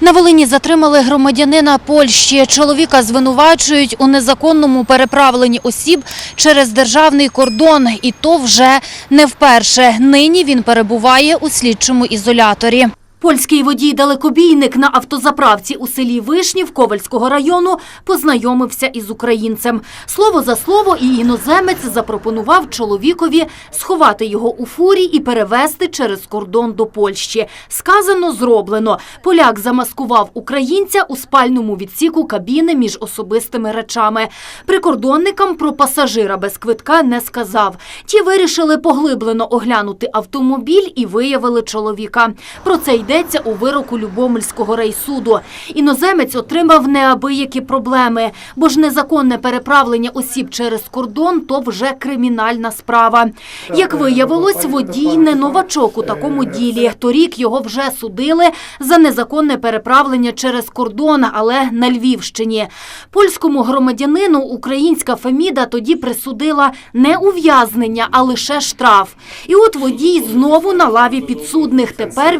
На Волині затримали громадянина Польщі. Чоловіка звинувачують у незаконному переправленні осіб через державний кордон. І то вже не вперше. Нині він перебуває у слідчому ізоляторі. Польський водій-далекобійник на автозаправці у селі Вишнів Ковальського району познайомився із українцем. Слово за слово і іноземець запропонував чоловікові сховати його у фурі і перевезти через кордон до Польщі. Сказано, зроблено. Поляк замаскував українця у спальному відсіку кабіни між особистими речами. Прикордонникам про пасажира без квитка не сказав. Ті вирішили поглиблено оглянути автомобіль і виявили чоловіка. Про це йдеться у вироку Любомельського райсуду. Іноземець отримав неабиякі проблеми, бо ж незаконне переправлення осіб через кордон – то вже кримінальна справа. Як виявилось, водій не новачок у такому ділі. Торік його вже судили за незаконне переправлення через кордон, але на Львівщині. Польському громадянину українська Феміда тоді присудила не ув'язнення, а лише штраф. І от водій знову на лаві підсудних. Тепер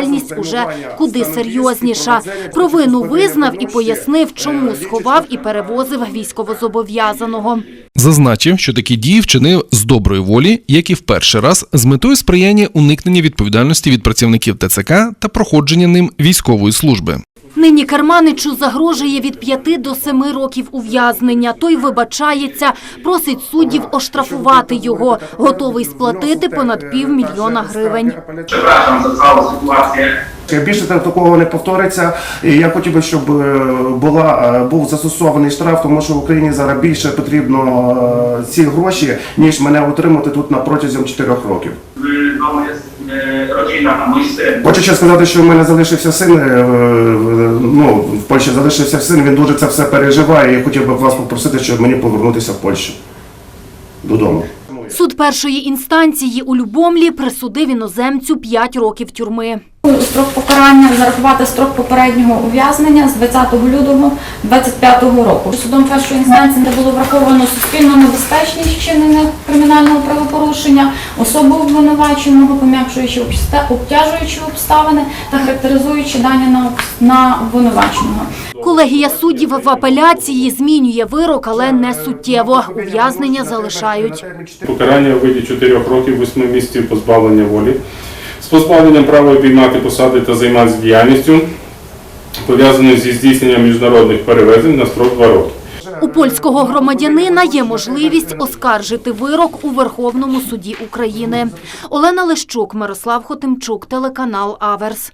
відповідальність уже куди серйозніша. Провину визнав і пояснив, чому сховав і перевозив військовозобов'язаного. Зазначив, що такі дії вчинив з доброї волі, як і в перший раз, з метою сприяння уникнення відповідальності від працівників ТЦК та проходження ним військової служби. Нині Керманичу загрожує від 5 до 7 років ув'язнення. Той вибачається, просить суддів оштрафувати його. Готовий сплатити понад півмільйона гривень. Більше так- такого не повториться. І я хотів би, щоб е, була е, був застосований штраф, тому що в Україні зараз більше потрібно е, ці гроші, ніж мене утримати тут на протязі 4 років. W а jest rodzina, a mój syn. Хочу ще сказати, що в мене залишився син. е, е, Ну в Польщі залишився син. Він дуже це все переживає. Я хотів би вас попросити, щоб мені повернутися в Польщу додому. Суд першої інстанції у Любомлі присудив іноземцю 5 років тюрми. Строк покарання зарахувати строк попереднього ув'язнення з 20 лютого 2025 року. Судом першої інстанції не було враховано суспільно небезпечність вчинення кримінального правопорушення, особу обвинуваченого, пом'якшуючи обтяжуючі обставини та характеризуючи дані на на обвинуваченого. Колегія суддів в апеляції змінює вирок, але не суттєво. Ув'язнення залишають. Покарання у виді 4 років 8 місяців позбавлення волі з позбавленням права обіймати посади та займатися діяльністю, пов'язаною зі здійсненням міжнародних перевезень на строк 2 роки. У польського громадянина є можливість оскаржити вирок у Верховному суді України. Олена Лещук, Мирослав Хотимчук, телеканал Аверс.